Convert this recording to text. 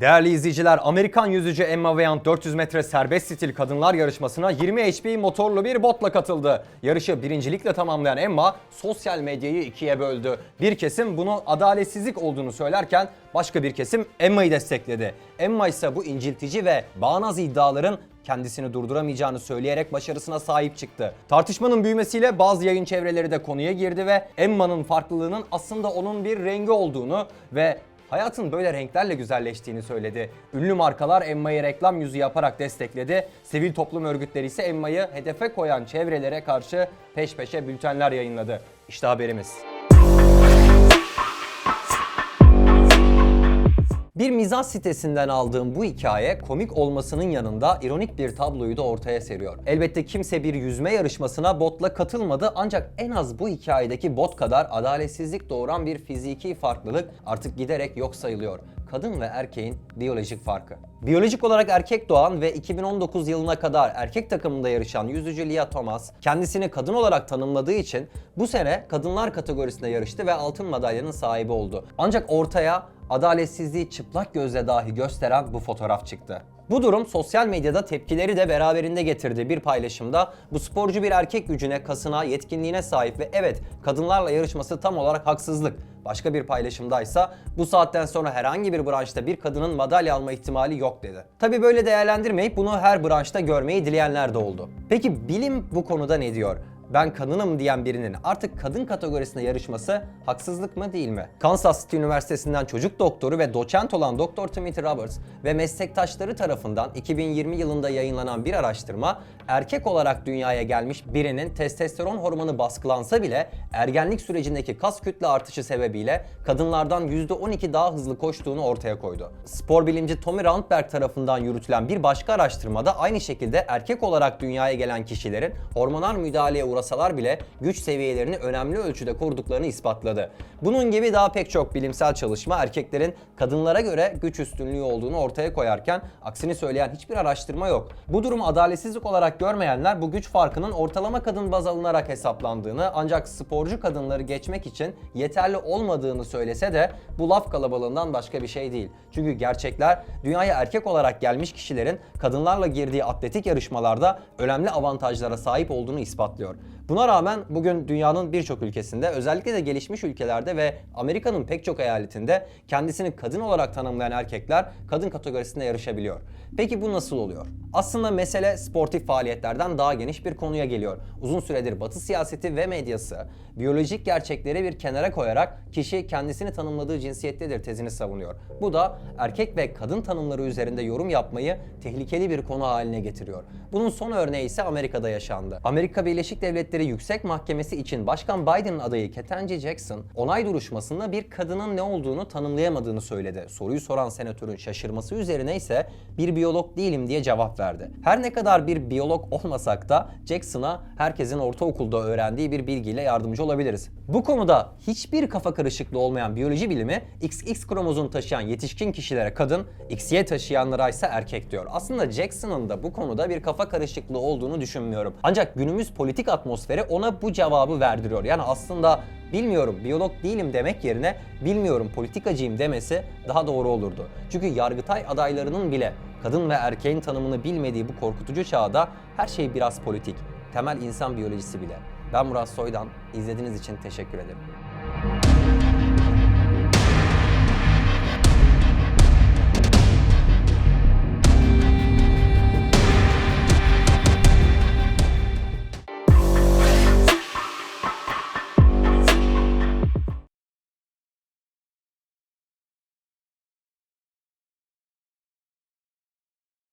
Değerli izleyiciler, Amerikan yüzücü Emma Weyand 400 metre serbest stil kadınlar yarışmasına 20 HP motorlu bir botla katıldı. Yarışı birincilikle tamamlayan Emma sosyal medyayı ikiye böldü. Bir kesim bunu adaletsizlik olduğunu söylerken başka bir kesim Emma'yı destekledi. Emma ise bu inciltici ve bağnaz iddiaların kendisini durduramayacağını söyleyerek başarısına sahip çıktı. Tartışmanın büyümesiyle bazı yayın çevreleri de konuya girdi ve Emma'nın farklılığının aslında onun bir rengi olduğunu ve hayatın böyle renklerle güzelleştiğini söyledi. Ünlü markalar Emma'yı reklam yüzü yaparak destekledi. Sivil toplum örgütleri ise Emma'yı hedefe koyan çevrelere karşı peş peşe bültenler yayınladı. İşte haberimiz. Bir mizah sitesinden aldığım bu hikaye komik olmasının yanında ironik bir tabloyu da ortaya seriyor. Elbette kimse bir yüzme yarışmasına botla katılmadı ancak en az bu hikayedeki bot kadar adaletsizlik doğuran bir fiziki farklılık artık giderek yok sayılıyor kadın ve erkeğin biyolojik farkı. Biyolojik olarak erkek doğan ve 2019 yılına kadar erkek takımında yarışan yüzücü Lia Thomas kendisini kadın olarak tanımladığı için bu sene kadınlar kategorisinde yarıştı ve altın madalyanın sahibi oldu. Ancak ortaya adaletsizliği çıplak gözle dahi gösteren bu fotoğraf çıktı. Bu durum sosyal medyada tepkileri de beraberinde getirdi. Bir paylaşımda bu sporcu bir erkek gücüne, kasına, yetkinliğine sahip ve evet kadınlarla yarışması tam olarak haksızlık. Başka bir paylaşımdaysa bu saatten sonra herhangi bir branşta bir kadının madalya alma ihtimali yok dedi. Tabi böyle değerlendirmeyip bunu her branşta görmeyi dileyenler de oldu. Peki bilim bu konuda ne diyor? Ben kadınım diyen birinin artık kadın kategorisinde yarışması haksızlık mı değil mi? Kansas City Üniversitesi'nden çocuk doktoru ve doçent olan Dr. Timothy Roberts ve meslektaşları tarafından 2020 yılında yayınlanan bir araştırma erkek olarak dünyaya gelmiş birinin testosteron hormonu baskılansa bile ergenlik sürecindeki kas kütle artışı sebebiyle kadınlardan %12 daha hızlı koştuğunu ortaya koydu. Spor bilimci Tommy Randberg tarafından yürütülen bir başka araştırmada aynı şekilde erkek olarak dünyaya gelen kişilerin hormonal müdahaleye uğrasalar bile güç seviyelerini önemli ölçüde koruduklarını ispatladı. Bunun gibi daha pek çok bilimsel çalışma erkeklerin kadınlara göre güç üstünlüğü olduğunu ortaya koyarken aksini söyleyen hiçbir araştırma yok. Bu durumu adaletsizlik olarak görmeyenler bu güç farkının ortalama kadın baz alınarak hesaplandığını ancak sporcu kadınları geçmek için yeterli olmadığını söylese de bu laf kalabalığından başka bir şey değil. Çünkü gerçekler dünyaya erkek olarak gelmiş kişilerin kadınlarla girdiği atletik yarışmalarda önemli avantajlara sahip olduğunu ispatlıyor. Buna rağmen bugün dünyanın birçok ülkesinde özellikle de gelişmiş ülkelerde ve Amerika'nın pek çok eyaletinde kendisini kadın olarak tanımlayan erkekler kadın kategorisinde yarışabiliyor. Peki bu nasıl oluyor? Aslında mesele sportif faaliyetlerden daha geniş bir konuya geliyor. Uzun süredir Batı siyaseti ve medyası biyolojik gerçekleri bir kenara koyarak kişi kendisini tanımladığı cinsiyettedir tezini savunuyor. Bu da erkek ve kadın tanımları üzerinde yorum yapmayı tehlikeli bir konu haline getiriyor. Bunun son örneği ise Amerika'da yaşandı. Amerika Birleşik Devletleri Yüksek Mahkemesi için Başkan Biden'ın adayı Ketanji Jackson onay duruşmasında bir kadının ne olduğunu tanımlayamadığını söyledi. Soruyu soran senatörün şaşırması üzerine ise bir biyolog değilim diye cevap verdi. Her ne kadar bir biyolog olmasak da Jackson'a herkesin ortaokulda öğrendiği bir bilgiyle yardımcı olabiliriz. Bu konuda hiçbir kafa karışıklığı olmayan biyoloji bilimi XX kromozom taşıyan yetişkin kişilere kadın, XY taşıyanlara ise erkek diyor. Aslında Jackson'ın da bu konuda bir kafa karışıklığı olduğunu düşünmüyorum. Ancak günümüz politik atmosferi ona bu cevabı verdiriyor. Yani aslında bilmiyorum biyolog değilim demek yerine bilmiyorum politikacıyım demesi daha doğru olurdu. Çünkü Yargıtay adaylarının bile kadın ve erkeğin tanımını bilmediği bu korkutucu çağda her şey biraz politik. Temel insan biyolojisi bile. Ben Murat Soydan. İzlediğiniz için teşekkür ederim.